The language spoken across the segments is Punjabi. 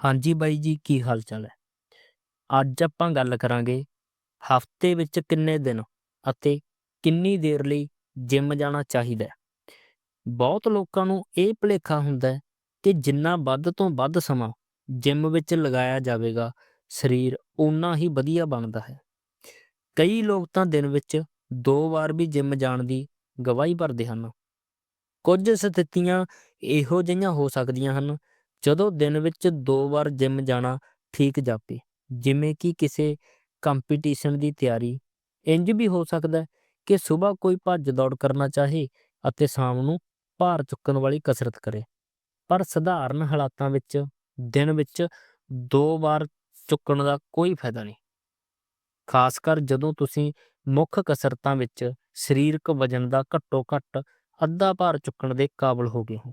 ਹਾਂਜੀ ਬਾਈ ਜੀ, ਕੀ ਹਾਲ ਚਾਲ ਹੈ? ਅੱਜ ਆਪਾਂ ਗੱਲ ਕਰਾਂਗੇ ਹਫ਼ਤੇ ਵਿੱਚ ਕਿੰਨੇ ਦਿਨ ਅਤੇ ਕਿੰਨੀ ਦੇਰ ਲਈ ਜਿਮ ਜਾਣਾ ਚਾਹੀਦਾ ਹੈ? ਬਹੁਤ ਲੋਕਾਂ ਨੂੰ ਇਹ ਭੁਲੇਖਾ ਹੁੰਦਾ ਹੈ ਕਿ ਜਿੰਨਾ ਵੱਧ ਤੋਂ ਵੱਧ ਸਮਾਂ ਜਿਮ ਵਿੱਚ ਲਗਾਇਆ ਜਾਵੇਗਾ, ਸਰੀਰ ਓਨਾ ਹੀ ਵਧੀਆ ਬਣਦਾ ਹੈ। ਕਈ ਲੋਕ ਤਾਂ ਦਿਨ ਵਿੱਚ ਦੋ ਵਾਰ ਵੀ ਜਿਮ ਜਾਣ ਦੀ ਗਵਾਹੀ ਭਰਦੇ ਹਨ। ਕੁਝ ਸਥਿਤੀਆਂ ਇਹੋ ਜਿਹੀਆਂ ਹੋ ਸਕਦੀਆਂ ਹਨ ਜਦੋਂ ਦਿਨ ਵਿੱਚ ਦੋ ਵਾਰ ਜਿਮ ਜਾਣਾ ਠੀਕ ਜਾਪੇ, ਜਿਵੇਂ ਕਿ ਕਿਸੇ ਕੰਪੀਟੀਸ਼ਨ ਦੀ ਤਿਆਰੀ ਇੰਜ ਵੀ ਹੋ ਸਕਦਾ ਕਿ ਸਵੇਰ ਕੋਈ ਭੱਜ ਦੌੜ ਕਰਨਾ ਚਾਹੇ ਅਤੇ ਸ਼ਾਮ ਨੂੰ ਭਾਰ ਚੁੱਕਣ ਵਾਲੀ ਕਸਰਤ ਕਰੇ। ਪਰ ਸਧਾਰਨ ਹਾਲਾਤਾਂ ਵਿੱਚ ਦਿਨ ਵਿੱਚ ਦੋ ਵਾਰ ਚੁੱਕਣ ਦਾ ਕੋਈ ਫਾਇਦਾ ਨਹੀਂ। ਖਾਸ ਕਰ ਜਦੋਂ ਤੁਸੀਂ ਮੁੱਖ ਕਸਰਤਾਂ ਵਿੱਚ ਸਰੀਰਕ ਵਜਨ ਦਾ ਘੱਟੋ ਘੱਟ ਅੱਧਾ ਭਾਰ ਚੁੱਕਣ ਦੇ ਕਾਬਲ ਹੋ ਗਏ ਹੋ।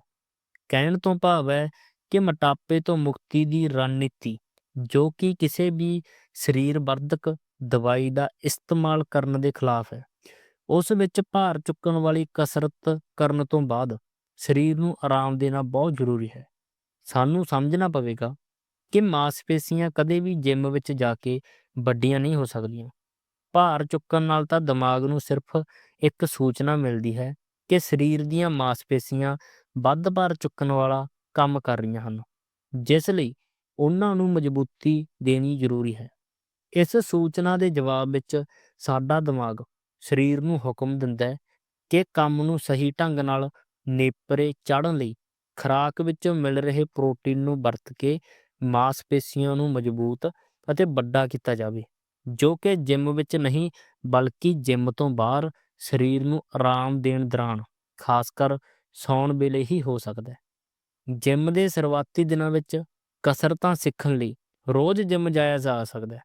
ਕਹਿਣ ਤੋਂ ਭਾਵ ਹੈ ਕਿ ਮੋਟਾਪੇ ਤੋਂ ਮੁਕਤੀ ਦੀ ਰਣਨੀਤੀ ਜੋ ਕਿ ਕਿਸੇ ਵੀ ਸਰੀਰ ਵਰਧਕ ਦਵਾਈ ਦਾ ਇਸਤੇਮਾਲ ਕਰਨ ਦੇ ਖਿਲਾਫ ਹੈ ਉਸ ਵਿੱਚ ਭਾਰ ਚੁੱਕਣ ਵਾਲੀ ਕਸਰਤ ਕਰਨ ਤੋਂ ਬਾਅਦ ਸਰੀਰ ਨੂੰ ਆਰਾਮ ਦੇਣਾ ਬਹੁਤ ਜ਼ਰੂਰੀ ਹੈ ਸਾਨੂੰ ਸਮਝਣਾ ਪਵੇਗਾ ਕਿ ਮਾਸਪੇਸ਼ੀਆਂ ਕਦੇ ਵੀ ਜਿਮ ਵਿੱਚ ਜਾ ਕੇ ਵੱਡੀਆਂ ਨਹੀਂ ਹੋ ਸਕਦੀਆਂ ਭਾਰ ਚੁੱਕਣ ਨਾਲ ਤਾਂ ਦਿਮਾਗ ਨੂੰ ਸਿਰਫ ਇੱਕ ਸੂਚਨਾ ਮਿਲਦੀ ਹੈ ਕਿ ਸਰੀਰ ਦੀਆਂ ਮਾਸਪੇਸ਼ੀਆਂ ਵੱਧ ਭਾਰ ਚੁੱਕਣ ਵਾਲਾ ਕੰਮ ਕਰ ਰਹੀਆਂ ਹਨ, ਜਿਸ ਲਈ ਉਹਨਾਂ ਨੂੰ ਮਜ਼ਬੂਤੀ ਦੇਣੀ ਜ਼ਰੂਰੀ ਹੈ। ਇਸ ਸੂਚਨਾ ਦੇ ਜਵਾਬ ਵਿੱਚ ਸਾਡਾ ਦਿਮਾਗ ਸਰੀਰ ਨੂੰ ਹੁਕਮ ਦਿੰਦਾ ਹੈ ਕਿ ਕੰਮ ਨੂੰ ਸਹੀ ਢੰਗ ਨਾਲ ਨੇਪਰੇ ਚਾੜਨ ਲਈ ਖੁਰਾਕ ਵਿੱਚੋਂ ਮਿਲ ਰਹੇ ਪ੍ਰੋਟੀਨ ਨੂੰ ਵਰਤ ਕੇ ਮਾਸਪੇਸ਼ੀਆਂ ਨੂੰ ਮਜ਼ਬੂਤ ਅਤੇ ਵੱਡਾ ਕੀਤਾ ਜਾਵੇ, ਜੋ ਕਿ ਜਿਮ ਵਿੱਚ ਨਹੀਂ ਬਲਕਿ ਜਿਮ ਤੋਂ ਬਾਹਰ ਸਰੀਰ ਨੂੰ ਆਰਾਮ ਦੇਣ ਦੌਰਾਨ ਖਾਸ ਕਰ ਸੌਣ ਵੇਲੇ ਹੀ ਹੋ ਸਕਦਾ ਹੈ। ਜਿਮ ਦੇ ਸ਼ੁਰੂਆਤੀ ਦਿਨਾਂ ਵਿੱਚ ਕਸਰਤਾਂ ਸਿੱਖਣ ਲਈ ਰੋਜ਼ ਜਿਮ ਜਾਇਆ ਜਾ ਸਕਦਾ ਹੈ।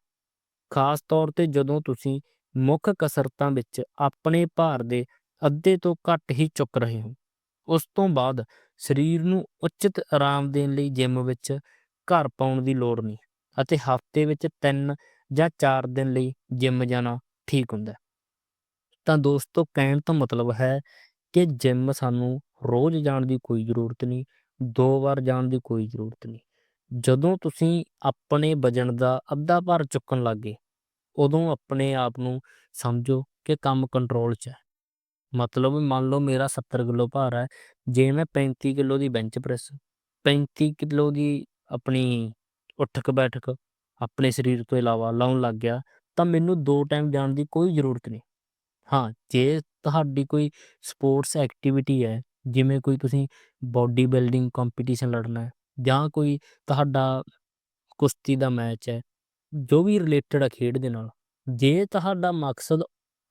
ਖਾਸ ਤੌਰ ਤੇ ਜਦੋਂ ਤੁਸੀਂ ਮੁੱਖ ਕਸਰਤਾਂ ਵਿੱਚ ਆਪਣੇ ਭਾਰ ਦੇ ਅੱਧੇ ਤੋਂ ਘੱਟ ਹੀ ਚੁੱਕ ਰਹੇ ਹੋ, ਉਸ ਤੋਂ ਬਾਅਦ ਸਰੀਰ ਨੂੰ ਉਚਿਤ ਆਰਾਮ ਦੇਣ ਲਈ ਜਿਮ ਵਿੱਚ ਘਰ ਪਾਉਣ ਦੀ ਲੋੜ ਨਹੀਂ ਅਤੇ ਹਫ਼ਤੇ ਵਿੱਚ 3 ਜਾਂ 4 ਦਿਨ ਲਈ ਜਿਮ ਜਾਣਾ ਠੀਕ ਹੁੰਦਾ ਤਾਂ ਦੋਸਤੋ, ਕਹਿਣ ਤੋਂ ਮਤਲਬ ਹੈ ਕਿ ਜਿਮ ਸਾਨੂੰ ਰੋਜ਼ ਜਾਣ ਦੀ ਕੋਈ ਜ਼ਰੂਰਤ ਨਹੀਂ ਦੋ ਵਾਰ ਜਾਣ ਦੀ ਕੋਈ ਜ਼ਰੂਰਤ ਨਹੀਂ। ਜਦੋਂ ਤੁਸੀਂ ਆਪਣੇ ਵਜਨ ਦਾ ਅੱਧਾ ਭਾਰ ਚੁੱਕਣ ਲੱਗੇ ਉਦੋਂ ਆਪਣੇ ਆਪ ਨੂੰ ਸਮਝੋ ਕਿ ਕੰਮ ਕੰਟਰੋਲ 'ਚ ਹੈ। ਮਤਲਬ ਮੰਨ ਲਓ ਮੇਰਾ 70 ਕਿਲੋ ਭਾਰ ਹੈ, ਜੇ ਮੈਂ 35 ਕਿਲੋ ਦੀ ਬੈਂਚ ਪ੍ਰੈਸ 35 ਕਿਲੋ ਦੀ ਆਪਣੀ ਉੱਠਕ ਬੈਠਕ ਆਪਣੇ ਸਰੀਰ ਤੋਂ ਇਲਾਵਾ ਲਾਉਣ ਲੱਗ ਗਿਆ, ਤਾਂ ਮੈਨੂੰ ਦੋ ਟਾਈਮ ਜਾਣ ਦੀ ਕੋਈ ਜ਼ਰੂਰਤ ਨਹੀਂ। ਹਾਂ, ਜੇ ਤੁਹਾਡੀ ਕੋਈ ਸਪੋਰਟਸ ਐਕਟੀਵਿਟੀ ਹੈ ਜਿਵੇਂ ਕੋਈ ਤੁਸੀਂ ਬਾਡੀ ਬਿਲਡਿੰਗ ਕੰਪੀਟੀਸ਼ਨ ਲੜਨਾ ਹੈ ਜਾਂ ਕੋਈ ਤੁਹਾਡਾ ਕੁਸ਼ਤੀ ਦਾ ਮੈਚ ਹੈ, ਜੋ ਵੀ ਰਿਲੇਟਡ ਹੈ ਖੇਡ ਦੇ ਨਾਲ, ਜੇ ਤੁਹਾਡਾ ਮਕਸਦ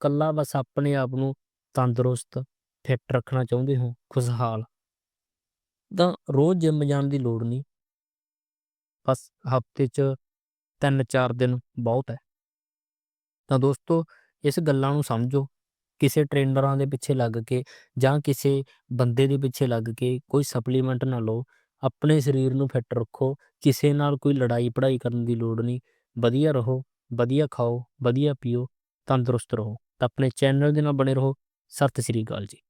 ਕੱਲਾ ਬਸ ਆਪਣੇ ਆਪ ਨੂੰ ਤੰਦਰੁਸਤ ਫਿੱਟ ਰੱਖਣਾ ਚਾਹੁੰਦੇ ਹੋ, ਖੁਸ਼ਹਾਲ, ਤਾਂ ਰੋਜ਼ ਜਿਮ ਜਾਣ ਦੀ ਲੋੜ ਨਹੀਂ। ਬਸ ਹਫ਼ਤੇ 'ਚ 3-4 ਦਿਨ ਬਹੁਤ ਹੈ। ਤਾਂ ਦੋਸਤੋ, ਇਸ ਗੱਲਾਂ ਨੂੰ ਸਮਝੋ। ਕਿਸੇ ਟ੍ਰੇਨਰਾਂ ਦੇ ਪਿੱਛੇ ਲੱਗ ਕੇ ਜਾਂ ਕਿਸੇ ਬੰਦੇ ਦੇ ਪਿੱਛੇ ਲੱਗ ਕੇ ਕੋਈ ਸਪਲੀਮੈਂਟ ਨਾ ਲਓ, ਆਪਣੇ ਸਰੀਰ ਨੂੰ ਫਿੱਟ ਰੱਖੋ, ਕਿਸੇ ਨਾਲ ਕੋਈ ਲੜਾਈ ਪੜਾਈ ਕਰਨ ਦੀ ਲੋੜ ਨਹੀਂ। ਵਧੀਆ ਰਹੋ, ਵਧੀਆ ਖਾਓ, ਵਧੀਆ ਪੀਓ, ਤੰਦਰੁਸਤ ਰਹੋ। ਤਾਂ ਆਪਣੇ ਚੈਨਲ ਦੇ ਨਾਲ ਬਣੇ ਰਹੋ। ਸਤਿ ਸ੍ਰੀ ਅਕਾਲ ਜੀ।